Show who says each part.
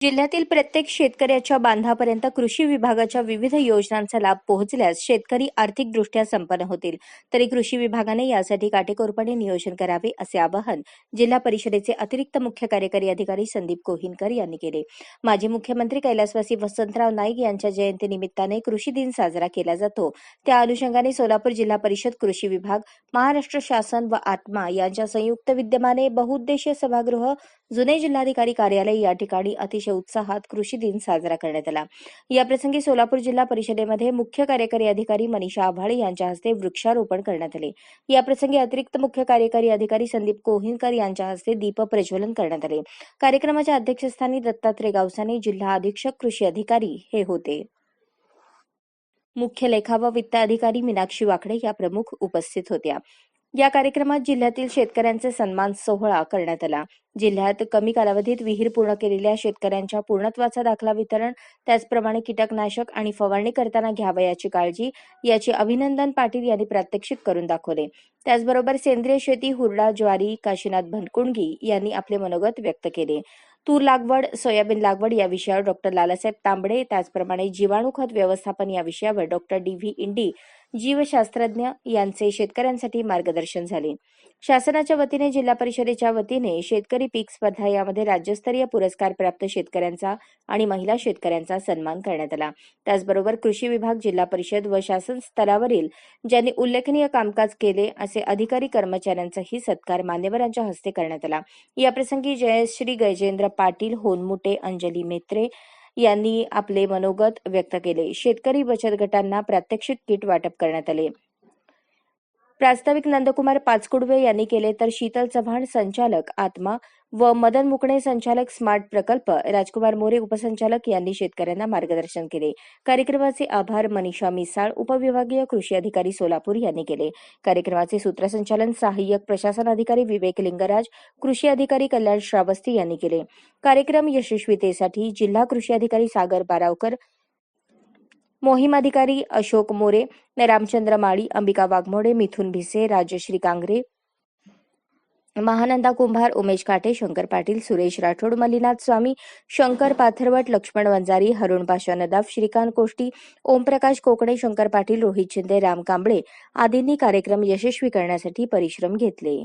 Speaker 1: जिल्ह्यातील प्रत्येक शेतकऱ्याच्या बांधापर्यंत कृषी विभागाच्या विविध योजनांचा लाभ पोहोचल्यास शेतकरी आर्थिकदृष्ट्या संपन्न होतील. तरी कृषी विभागाने यासाठी काटेकोरपणे नियोजन करावे असे आवाहन जिल्हा परिषदेचे अतिरिक्त मुख्य कार्यकारी अधिकारी संदीप कोहिनकर यांनी केले. माजी मुख्यमंत्री कैलासवासी वसंतराव नाईक यांच्या जयंतीनिमित्ताने कृषी दिन साजरा केला जातो. त्या अनुषंगाने सोलापूर जिल्हा परिषद कृषी विभाग महाराष्ट्र शासन व आत्मा यांच्या संयुक्त विद्यमाने बहुउद्देशीय सभागृह जुने जिल्हाधिकारी कार्यालय या ठिकाणी अतिशय उत्साहात कृषी दिन साजरा करण्यात आला. याप्रसंगी सोलापूर जिल्हा परिषदेमध्ये मुख्य कार्यकारी अधिकारी मनीषा आव्हाळे यांच्या हस्ते वृक्षारोपण करण्यात आले. याप्रसंगी अतिरिक्त मुख्य कार्यकारी अधिकारी संदीप कोहिनकर यांच्या हस्ते दीप प्रज्वलन करण्यात आले. कार्यक्रमाच्या अध्यक्षस्थानी दत्तात्रय गावसाने जिल्हा अधीक्षक कृषी अधिकारी हे होते. मुख्य लेखा व वित्त अधिकारी मीनाक्षी वाकडे या प्रमुख उपस्थित होत्या. या कार्यक्रमात जिल्ह्यातील शेतकऱ्यांचे सन्मान सोहळा करण्यात आला. जिल्ह्यात कमी कालावधीत विहीर पूर्ण केलेल्या शेतकऱ्यांच्या पूर्णत्वाचा दाखला वितरण त्याचप्रमाणे कीटकनाशक आणि फवारणी करताना घ्यावयाची काळजी याची अभिनंदन पाटील यांनी प्रात्यक्षिक करून दाखवले. त्याचबरोबर सेंद्रिय शेती हुरडा ज्वारी काशीनाथ भनकुंडगी यांनी आपले मनोगत व्यक्त केले. तूर लागवड सोयाबीन लागवड या विषयावर डॉक्टर लालासाहेब तांबडे त्याचप्रमाणे जीवाणू खत व्यवस्थापन या विषयावर डॉक्टर डी व्ही इंडी जीवशास्त्रज्ञ यांचे शेतकऱ्यांसाठी मार्गदर्शन झाले. शासनाच्या वतीने जिल्हा परिषदेच्या वतीने शेतकरी पीक स्पर्धा यामध्ये राज्यस्तरीय पुरस्कार प्राप्त शेतकऱ्यांचा आणि महिला शेतकऱ्यांचा सन्मान करण्यात आला. त्याचबरोबर कृषी विभाग जिल्हा परिषद व शासन स्तरावरील ज्यांनी उल्लेखनीय कामकाज केले असे अधिकारी कर्मचाऱ्यांचाही सत्कार मान्यवरांच्या हस्ते करण्यात आला. याप्रसंगी जयश्री गजेंद्र पाटील होनमुटे अंजली मेत्रे यांनी आपले मनोगत व्यक्त केले. शेतकरी बचत गटांना प्रात्यक्षिक किट वाटप करण्यात आले. प्रास्ताविक नंदकुमार पाचकुडवे यांनी केले तर शीतल चव्हाण संचालक आत्मा व मदन मुकणे संचालक स्मार्ट प्रकल्प राजकुमार मोरे उपसंचालक यांनी शेतकऱ्यांना मार्गदर्शन केले. कार्यक्रमाचे आभार मनीषा मिसाळ उपविभागीय कृषी अधिकारी सोलापूर यांनी केले. कार्यक्रमाचे सूत्रसंचालन सहाय्यक प्रशासन अधिकारी विवेक लिंगराज कृषी अधिकारी कल्याण श्रावस्ती यांनी केले. कार्यक्रम यशस्वीतेसाठी जिल्हा कृषी अधिकारी सागर बारावकर मोहीम अधिकारी अशोक मोरे रामचंद्र माळी अंबिका वाघमोडे मिथुन भिसे राजश्री कांगरे महानंदा कुंभार उमेश काटे शंकर पाटील सुरेश राठोड मल्लीनाथ स्वामी शंकर पाथरवट लक्ष्मण वंजारी हरुण पाशा नदाफ श्रीकांत कोष्टी ओमप्रकाश कोकणे शंकर पाटील रोहित शिंदे राम कांबळे आदींनी कार्यक्रम यशस्वी करण्यासाठी परिश्रम घेतले.